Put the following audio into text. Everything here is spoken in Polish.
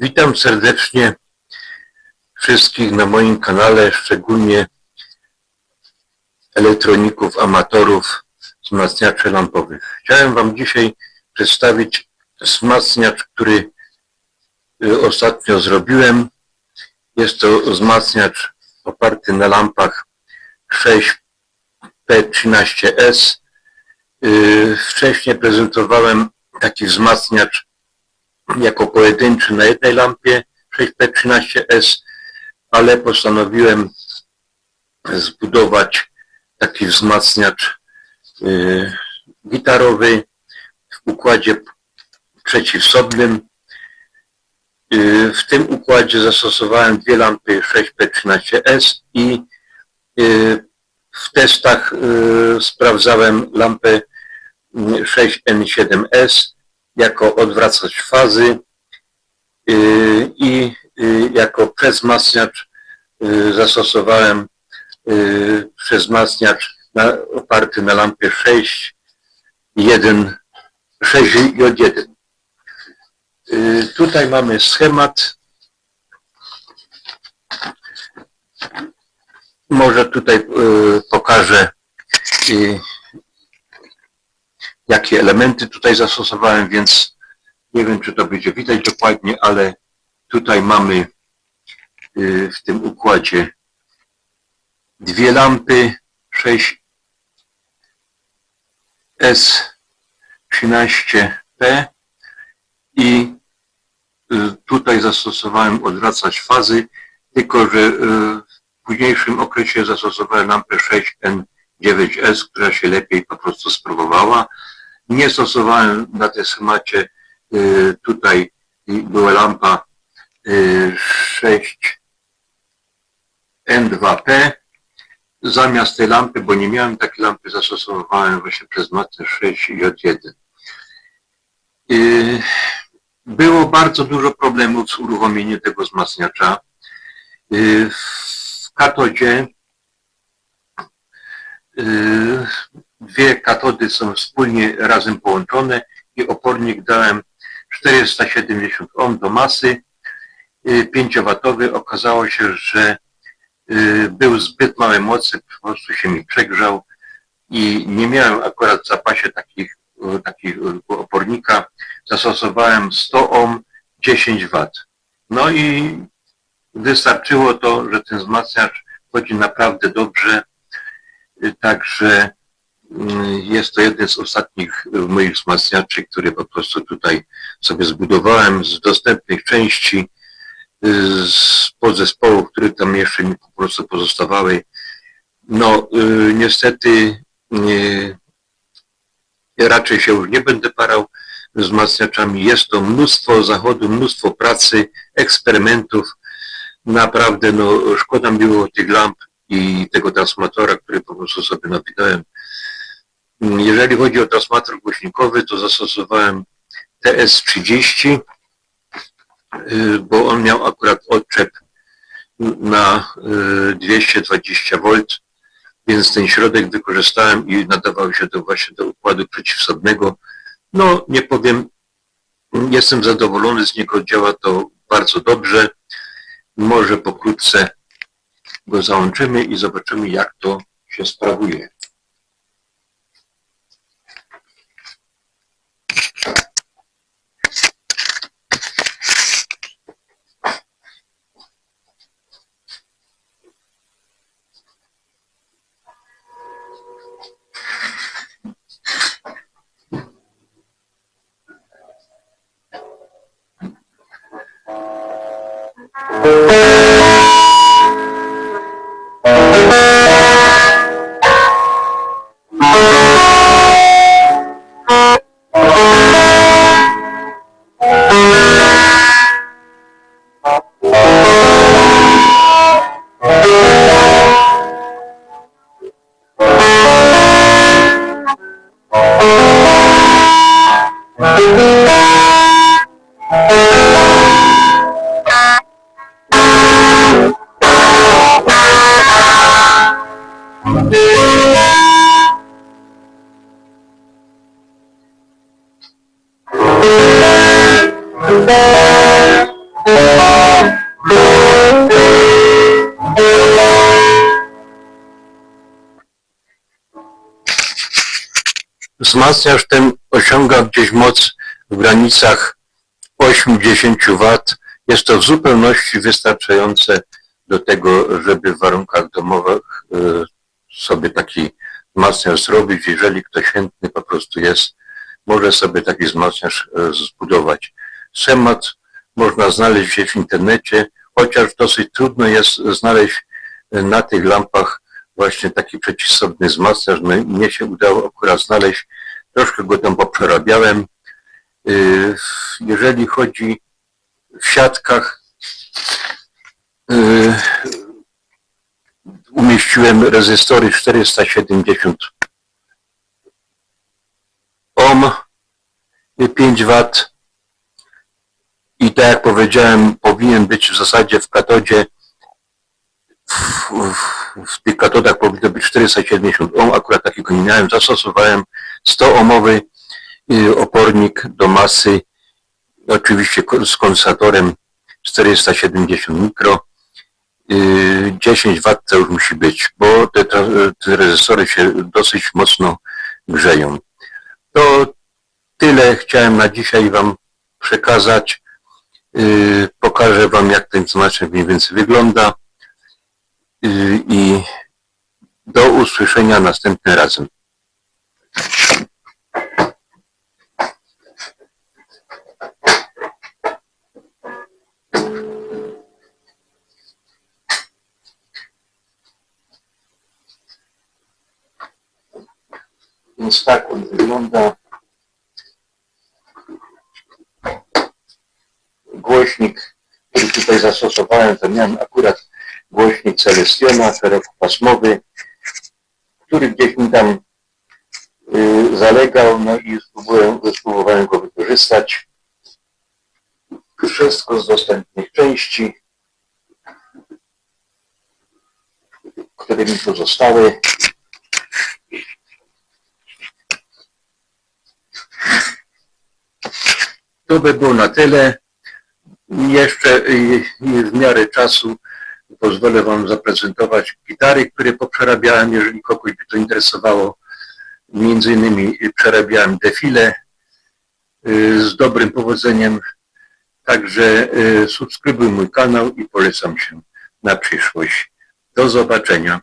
Witam serdecznie wszystkich na moim kanale, szczególnie elektroników, amatorów, wzmacniaczy lampowych. Chciałem Wam dzisiaj przedstawić wzmacniacz, który y, ostatnio zrobiłem. Jest to wzmacniacz oparty na lampach 6P13S. Y, Wcześniej prezentowałem taki wzmacniacz jako pojedynczy na jednej lampie 6P13S, ale postanowiłem zbudować taki wzmacniacz y, gitarowy w układzie przeciwsobnym. Y, w tym układzie zastosowałem dwie lampy 6P13S i y, w testach sprawdzałem lampę 6N7S jako odwracacz fazy yy, i yy, jako przezmacniacz yy, zastosowałem przezmacniacz oparty na lampie 6 1 6J1. Tutaj mamy schemat. Może tutaj pokażę jakie elementy tutaj zastosowałem, więc nie wiem, czy to będzie widać dokładnie, ale tutaj mamy y, w tym układzie dwie lampy 6S13P i y, tutaj zastosowałem odwracać fazy, tylko że y, w późniejszym okresie zastosowałem lampę 6N9S, która się lepiej po prostu sprawowała. Nie stosowałem na tym schemacie, y, tutaj była lampa 6N2P. Zamiast tej lampy, bo nie miałem takiej lampy, zastosowałem właśnie przez matę 6J1. Y, było bardzo dużo problemów z uruchomieniem tego wzmacniacza. Y, w katodzie dwie katody są wspólnie razem połączone i opornik dałem 470 ohm do masy 5W. Okazało się, że był zbyt małej mocy, po prostu się mi przegrzał i nie miałem akurat w zapasie takich, takich opornika. Zastosowałem 100 ohm 10 W. No i wystarczyło to, że ten wzmacniacz chodzi naprawdę dobrze. Także jest to jeden z ostatnich moich wzmacniaczy, który po prostu tutaj sobie zbudowałem z dostępnych części, z podzespołów, które tam jeszcze mi po prostu pozostawały. No, niestety raczej się już nie będę parał wzmacniaczami. Jest to mnóstwo zachodu, mnóstwo pracy, eksperymentów. Naprawdę, no, szkoda mi było tych lamp i tego transformatora, który po prostu sobie napisałem. Jeżeli chodzi o transformator głośnikowy, to zastosowałem TS30, bo on miał akurat odczep na 220 V, więc ten środek wykorzystałem i nadawał się do właśnie do układu przeciwsadnego. No, nie powiem, jestem zadowolony z niego, działa to bardzo dobrze. Może pokrótce go załączymy i zobaczymy, jak to się sprawuje. Wzmacniacz ten osiąga gdzieś moc w granicach 8-10 W. Jest to w zupełności wystarczające do tego, żeby w warunkach domowych e, sobie taki wzmacniacz zrobić. Jeżeli ktoś chętny po prostu jest, może sobie taki wzmacniacz e, zbudować. Schemat można znaleźć gdzieś w internecie, chociaż dosyć trudno jest znaleźć e, na tych lampach właśnie taki przeciwsądny wzmacniacz. No, mnie się udało akurat znaleźć. Troszkę go tam poprzerabiałem. Yy, Jeżeli chodzi w siatkach, yy, umieściłem rezystory 470 ohm, i 5 W i tak jak powiedziałem, powinien być w zasadzie w katodzie w, w, tych katodach powinno być 470 ohm, akurat takiego nie miałem, zastosowałem 100 ohmowy y, opornik do masy, oczywiście z kondensatorem 470 mikro, y, 10 W to już musi być, bo te, te rezystory się dosyć mocno grzeją. To tyle chciałem na dzisiaj Wam przekazać. Y, Pokażę Wam, jak ten wzmacniacz mniej więcej wygląda i do usłyszenia następnym razem. Więc tak on wygląda. Głośnik, który tutaj zastosowałem, to miałem akurat głośnik Celestiona szerokopasmowy, który gdzieś mi tam y, zalegał, no i spróbuję, spróbowałem go wykorzystać. Wszystko z dostępnych części, które mi tu zostały. To by było na tyle. Jeszcze y, w miarę czasu pozwolę Wam zaprezentować gitary, które poprzerabiałem, jeżeli kogoś by to interesowało. Między innymi przerabiałem defile y, z dobrym powodzeniem. Także y, subskrybuj mój kanał i polecam się na przyszłość. Do zobaczenia.